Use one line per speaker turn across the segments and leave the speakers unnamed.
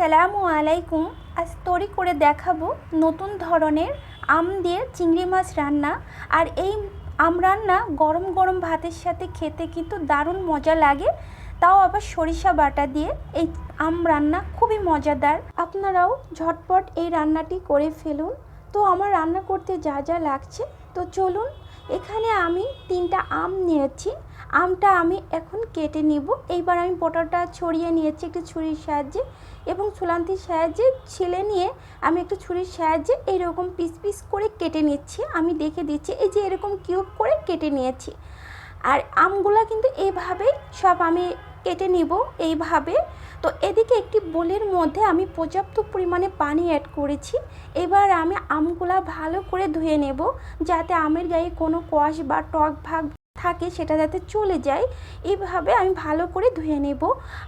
আসসালামু আলাইকুম। আজ তৈরি করে দেখাবো নতুন ধরনের আম দিয়ে চিংড়ি মাছ রান্না। আর এই আম রান্না গরম গরম ভাতের সাথে খেতে কিন্তু দারুণ মজা লাগে। তাও আবার সরিষা বাটা দিয়ে এই আম রান্না খুবই মজাদার। আপনারাও ঝটপট এই রান্নাটি করে ফেলুন। তো আমার রান্না করতে যা যা লাগছে, তো চলুন এখানে আমি তিনটা আম নিয়েছি। আমটা আমি এখন কেটে নিব। এইবার আমি পটলটা ছড়িয়ে নিয়েছি একটু ছুরির সাহায্যে এবং চুলান্তির সাহায্যে ছিলে নিয়ে আমি একটু ছুরির সাহায্যে এইরকম পিস পিস করে কেটে নিচ্ছি। আমি দেখে দিচ্ছি, এই যে এরকম কিউব করে কেটে নিয়েছি। আর আমগুলা কিন্তু এইভাবে সব আমি কেটে নিব। এইভাবে তো এদিকে একটি বোলের মধ্যে আমি পর্যাপ্ত পরিমাণে পানি অ্যাড করেছি। এবার আমি আমগুলা ভালো করে ধুয়ে নেব যাতে আমের গায়ে কোনো কোয়াশ বা টক ভাগ থাকে সেটা যাতে চলে যায়। এইভাবে আমি ভালো করে ধুয়ে নেব।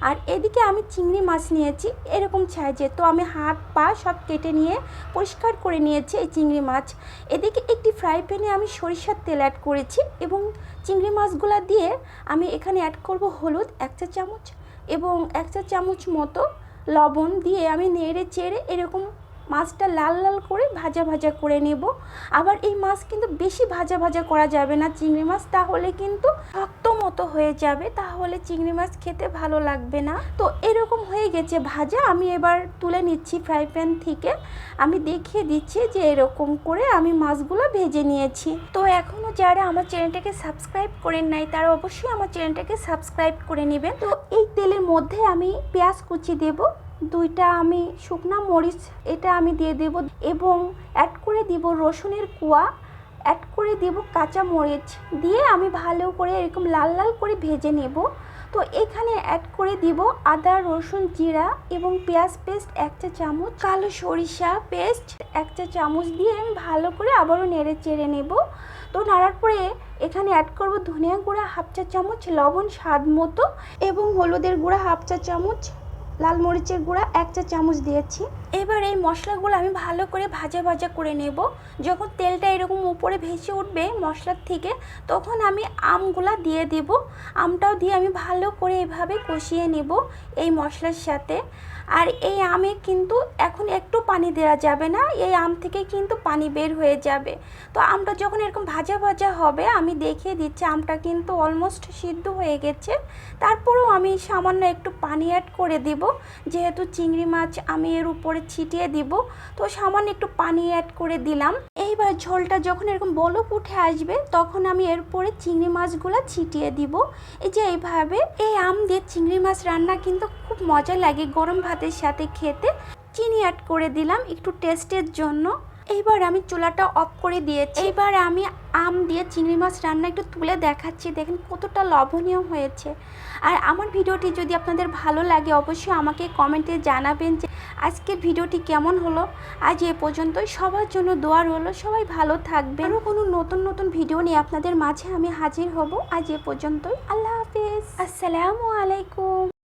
আর এদিকে আমি চিংড়ি মাছ নিয়েছি এরকম সাইজে তো আমি হাত, পা সব কেটে নিয়ে পরিষ্কার করে নিয়েছি এই চিংড়ি মাছ। এদিকে একটি ফ্রাই প্যানে আমি সরিষার তেল অ্যাড করেছি এবং চিংড়ি মাছগুলো দিয়ে আমি এখানে অ্যাড করব হলুদ এক চা চামচ এবং এক চা চামচ মতো লবণ দিয়ে আমি নেড়ে চেড়ে এরকম মাছটা লাল লাল করে ভাজা ভাজা করে নেব। আবার এই মাছ কিন্তু বেশি ভাজা ভাজা করা যাবে না চিংড়ি মাছ, তাহলে কিন্তু শক্ত মতো হয়ে যাবে, তাহলে চিংড়ি মাছ খেতে ভালো লাগবে না। তো এরকম হয়ে গেছে ভাজা, আমি এবার তুলে নিচ্ছি ফ্রাই প্যান থেকে। আমি দেখিয়ে দিচ্ছি যে এরকম করে আমি মাছগুলো ভেজে নিয়েছি। তো এখনও যারা আমার চ্যানেলটাকে সাবস্ক্রাইব করেন নাই, তারা অবশ্যই আমার চ্যানেলটাকে সাবস্ক্রাইব করে নেবেন। তো এই তেলের মধ্যে আমি পেঁয়াজ কুচি দেবো। দুইটা আমি শুকনা মরিচ এটা আমি দিয়ে দেব এবং অ্যাড করে দিব রসুনের কুয়া অ্যাড করে দেব কাঁচা মরিচ দিয়ে আমি ভালো করে এরকম লাল লাল করে ভেজে নেব। তো এখানে অ্যাড করে দিব আদা, রসুন, জিরা এবং পেঁয়াজ পেস্ট এক চা চামচ, কালো সরিষা পেস্ট এক চা চামচ দিয়ে আমি ভালো করে আবারও নেড়ে চেড়ে নেব। তো নাড়ার পরে এখানে অ্যাড করব ধনিয়া গুঁড়া হাফ চা চামচ লবণ স্বাদ মতো এবং হলুদের গুঁড়া হাফ চা চামচ লাল মরিচের গুঁড়া এক চা চামচ দিয়েছি। এবার এই মশলাগুলো আমি ভালো করে ভাজা ভাজা করে নেব। যখন তেলটা এরকম উপরে ভেসে উঠবে মশলার থেকে, তখন আমি আমগুলা দিয়ে দেব। আমটাও দিয়ে আমি ভালো করে এভাবে কষিয়ে নেব এই মশলার সাথে। আর এই আমে কিন্তু এখন একটু পানি দেওয়া যাবে না, এই আম থেকে কিন্তু পানি বের হয়ে যাবে। তো আমটা যখন এরকম ভাজা ভাজা হবে, আমি দেখিয়ে দিচ্ছি আমটা কিন্তু অলমোস্ট সিদ্ধ হয়ে গেছে। তারপরেও আমি সামান্য একটু পানি অ্যাড করে দিব। যেহেতু চিংড়ি মাছ আমি এর উপরে ছিটিয়ে দিব, তো সামান্য একটু পানি অ্যাড করে দিলাম। এইবার ঝোলটা যখন এরকম বলক উঠে আসবে, তখন আমি এর উপরে চিংড়ি মাছগুলো ছিটিয়ে দিব। এই যে এইভাবে এই আম দিয়ে চিংড়ি মাছ রান্না কিন্তু খুব মজা লাগে গরম ভাতের সাথে খেতে। চিনি অ্যাড করে দিলাম একটু টেস্টের জন্য। এইবার আমি চুলাটা অফ করে দিয়েছি। এইবার আমি আম দিয়ে চিংড়ি মাছ রান্না একটু তুলে দেখাচ্ছি। দেখেন কতটা লবণীয় হয়েছে। আর আমার ভিডিওটি যদি আপনাদের ভালো লাগে অবশ্যই আমাকে কমেন্টে জানাবেন যে আজকের ভিডিওটি কেমন হলো। আজ এ পর্যন্তই। সবার জন্য দোয়ার হলো সবাই ভালো থাকবে আরও কোনো নতুন নতুন ভিডিও নিয়ে আপনাদের মাঝে আমি হাজির হব। আজ এ পর্যন্তই। আল্লাহ হাফিজ। আসসালামু আলাইকুম।